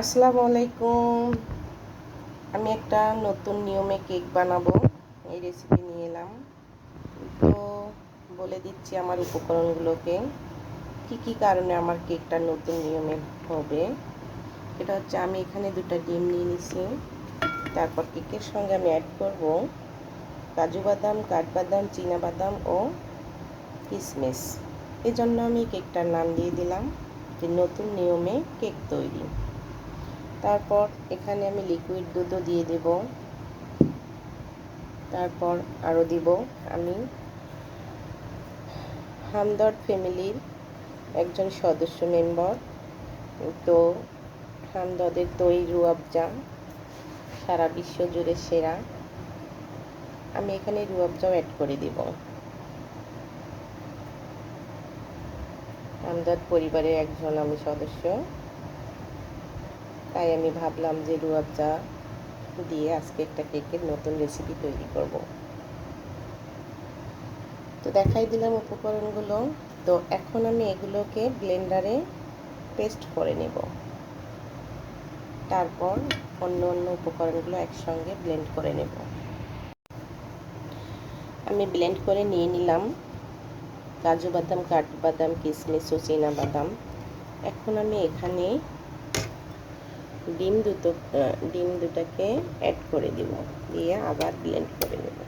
আসসালামু আলাইকুম। আমি একটা নতুন নিয়মে কেক বানাবো। এই রেসিপি নিয়ে এলাম। তো বলে দিচ্ছি আমার উপকরণগুলোকে। কি কি কারণে আমার কেকটা নতুন নিয়মে হবে? এটা হচ্ছে আমি এখানে দুটা ডিম নিয়ে নিছি। তারপর কেকের সঙ্গে আমি অ্যাড করব কাজু বাদাম কাঠবাদাম বাদাম ও কিশমিশ এই জন্য আমি কেকটার নাম দিয়ে দিলাম যে নতুন নিয়মে কেক তৈরি। তারপর এখানে আমি লিকুইড দুধও দিয়ে দেব। তারপর আরও দিব আমি হামদর্দ ফ্যামিলির একজন সদস্য মেম্বার তো হামদর্দের দই রুয়াবজা সারা বিশ্ব জুড়ে সেরা। আমি এখানে রুয়াবজাও অ্যাড করে দিব। হামদর্দ পরিবারের একজন আমি সদস্য। তাই আমি ভাবলাম যে রুয়াবজা দিয়ে আজকে একটা কেকের নতুন রেসিপি তৈরি করব। তো দেখাই দিলাম উপকরণগুলো। তো এখন আমি এগুলোকে ব্লেন্ডারে পেস্ট করে নেব। তারপর অন্য অন্য উপকরণগুলো একসঙ্গে ব্লেন্ড করে নেব। আমি ব্লেন্ড করে নিয়ে নিলাম কাজু বাদাম, কাঠবাদাম, কিশমিশ ও বাদাম। এখন আমি এখানে ডিম দুটো ডিম দুটাকে অ্যাড করে দিব। দিয়ে আবার ব্লেন্ড করে নেব।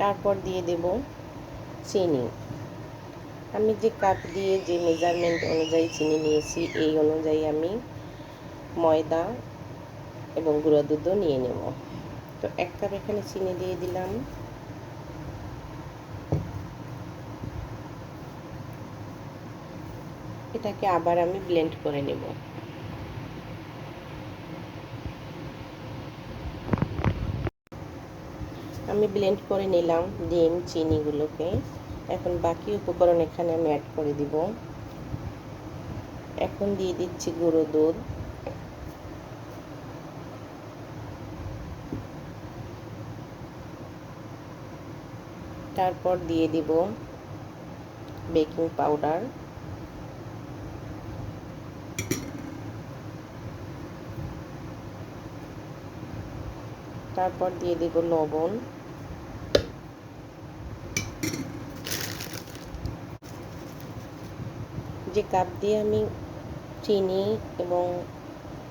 তারপর দিয়ে দেব চিনি। আমি যে কাপ দিয়ে, যে মেজারমেন্ট অনুযায়ী চিনি নিয়েছি, এই অনুযায়ী আমি ময়দা এবং গুঁড়ো দুধও নিয়ে নেব। তো এক কাপ এখানে চিনি দিয়ে দিলাম। এটাকে আবার আমি ব্লেন্ড করে নেব। আমি ব্লেন্ড করে নিলাম ডিম, চিনিগুলোকে। এখন বাকি উপকরণ এখানে আমি অ্যাড করে দিব। এখন দিয়ে দিচ্ছি গুঁড়ো দুধ। তারপর দিয়ে দিব বেকিং পাউডার তারপর দিয়ে দিব লবণ। যে কাপ দিয়ে আমি চিনি এবং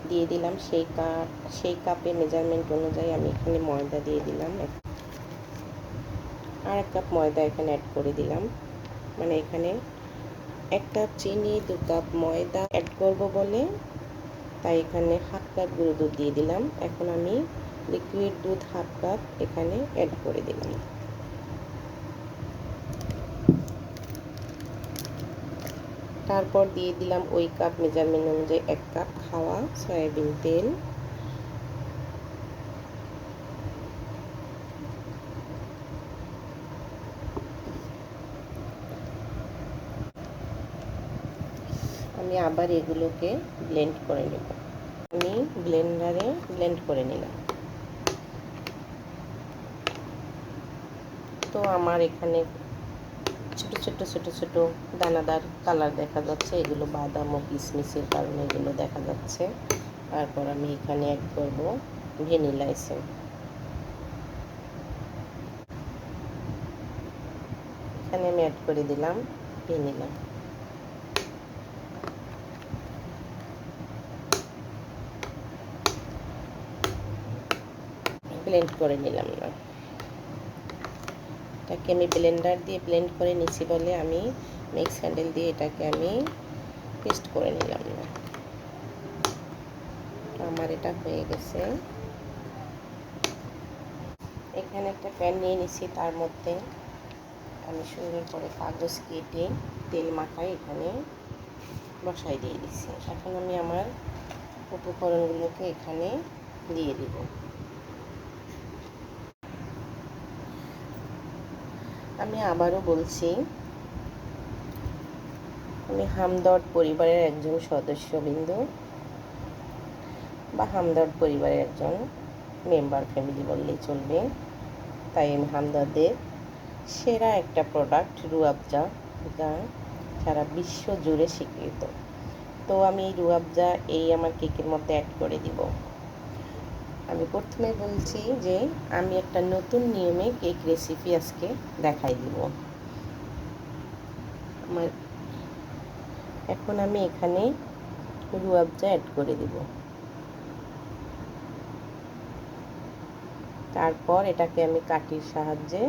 দিয়ে দিলাম সেই কাপ, সেই কাপের মেজারমেন্ট অনুযায়ী আমি এখানে ময়দা দিয়ে দিলাম। আর এক কাপ ময়দা এখানে অ্যাড করে দিলাম। মানে এখানে এক কাপ চিনি, দু কাপ ময়দা অ্যাড করব বলে তাই এখানে হাফ কাপ গুঁড়ো দুধ দিয়ে দিলাম। এখন আমি লিকুইড দুধ হাফ কাপ এখানে অ্যাড করে দিলাম। তারপর দিয়ে দিলাম ওই কাপ মেজারমেন্ট অনুযায়ী এক কাপ খাওয়া সয়াবিন তেল। আমি আবার এগুলোকে ব্লেন্ড করে নেব। আমি ব্লেন্ডারে ব্লেন্ড করে নিলাম। তো আমার এখানে ছোট ছোট ছোট ছোট দানাদার কালার দেখা যাচ্ছে। এগুলো বাদাম ও কিশমিশের কারণে এগুলো দেখা যাচ্ছে। তারপর আমি এখানে অ্যাড করব ভ্যানিলা এসেন্স। এখানে আমি অ্যাড করে দিলাম ভ্যানিলা। ব্লেন্ড করে নিলাম না এটাকে আমি ব্লেন্ডার দিয়ে ব্লেন্ড করে নিছি বলে আমি মিক্স হ্যান্ডেল দিয়ে এটাকে আমি পেস্ট করে নিলাম না। আমার এটা হয়ে গেছে। এখানে একটা প্যান নিয়ে নিছি তার মধ্যে। আমি সুন্দর করে কাগজ কেটে তেল মাখাই এখানে বসাই দিয়ে দিচ্ছি এখন আমি আমার উপকরণগুলোকে এখানে দিয়ে দিব। আমি আবারও বলছি, আমি হামদর্দ পরিবারের একজন সদস্যবিন্দু বা হামদর্দ পরিবারের একজন মেম্বার ফ্যামিলি বললেই চলবে। তাই আমি হামদর্দের সেরা একটা প্রোডাক্ট রুয়াবজা যা সারা বিশ্ব জুড়ে স্বীকৃত। তো আমি রুয়াবজা এই আমার কেকের মধ্যে অ্যাড করে দিব। আমি প্রথমে বলছি যে আমি একটা নতুন নিয়মে কেক রেসিপি আজকে দেখাই দিব। আমার এখন আমি এখানে রুয়াবজা অ্যাড করে দিব। তারপর এটাকে আমি কাটির সাহায্যে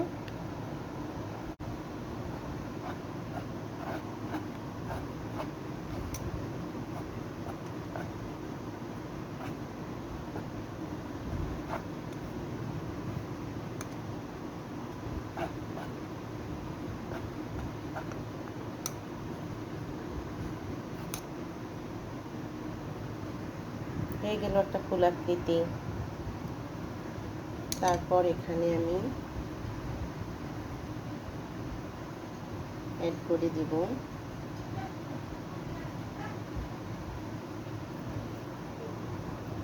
হয়ে গেল একটা ফুলাকৃতি তারপর এখানে আমি অ্যাড করে দিব।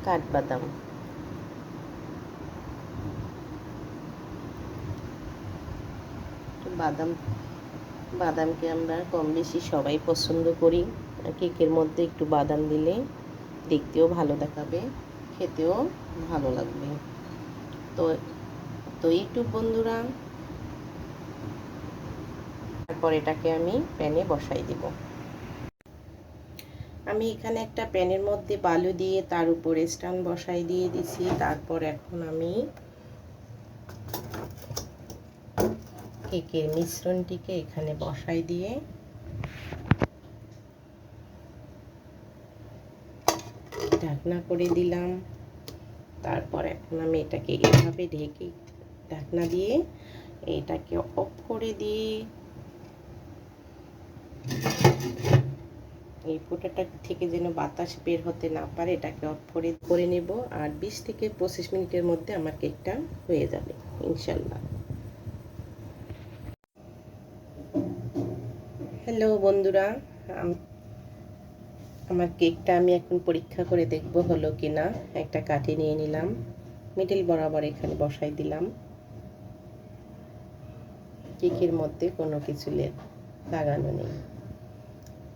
কাঠবাদাম। বাদাম, বাদামকে আমরা কম বেশি সবাই পছন্দ করি। কেকের মধ্যে একটু বাদাম দিলে দেখতেও ভালো দেখাবে, খেতেও ভালো লাগবে। তো তো ইউটিউব বন্ধুরা। তারপর এটাকে আমি প্যানে বসাই দিব। আমি এখানে একটা প্যানের মধ্যে বালু দিয়ে তার উপরে স্ট্যান্ড বসাই দিয়ে দিছি। তারপর এখন আমি কেকের মিশ্রণটিকে এখানে বসাই দিয়ে ঢাকনা করে দিলাম। তারপর এখন আমি এটাকে এভাবে ঢেকে ঢাকনা দিয়ে এটাকে অফ করে দিয়ে এই ফোটাটা থেকে যেন বাতাস বের হতে না পারে, এটাকে অফ করে করে নেব আর বিশ থেকে পঁচিশ মিনিটের মধ্যে আমার কেকটা হয়ে যাবে, ইনশাল্লাহ। হ্যালো বন্ধুরা আমার কেকটা আমি এখন পরীক্ষা করে দেখব হলো কি না একটা কাঠি নিয়ে নিলাম। মিডিল বরাবর এখানে বসাই দিলাম। কেকের মধ্যে কোনো কিছু লাগানো নেই।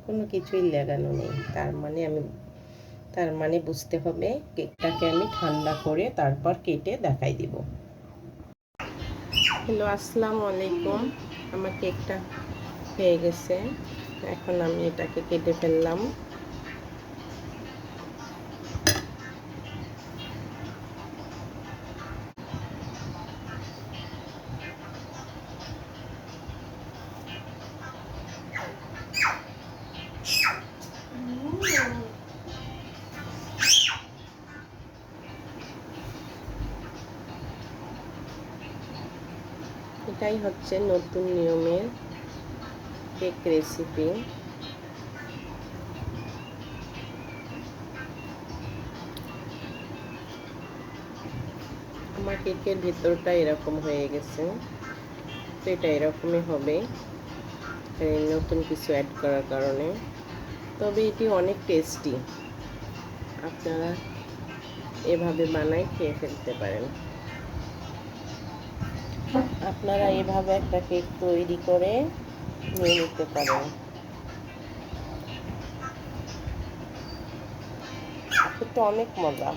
কোনো কিছুই লাগানো নেই। তার মানে আমি তার মানে বুঝতে হবে কেকটাকে আমি ঠান্ডা করে তারপর কেটে দেখাই দিব। হ্যালো, আসসালামু আলাইকুম। আমার কেকটা হয়ে গেছে। এখন আমি এটাকে কেটে ফেললাম। এটাই হচ্ছে নতুন নিয়মের কেক রেসিপি আমার কেকের ভেতরটা এরকম হয়ে গেছে, তো এটা এরকমই হবে। নতুন কিছু অ্যাড করার কারণে। তবে এটি অনেক টেস্টি আপনারা এভাবে বানাই খেয়ে ফেলতে পারেন। আপনারা এভাবে একটা কেক তৈরি করে নিয়ে নিতে পারেন। এটা অনেক মজা।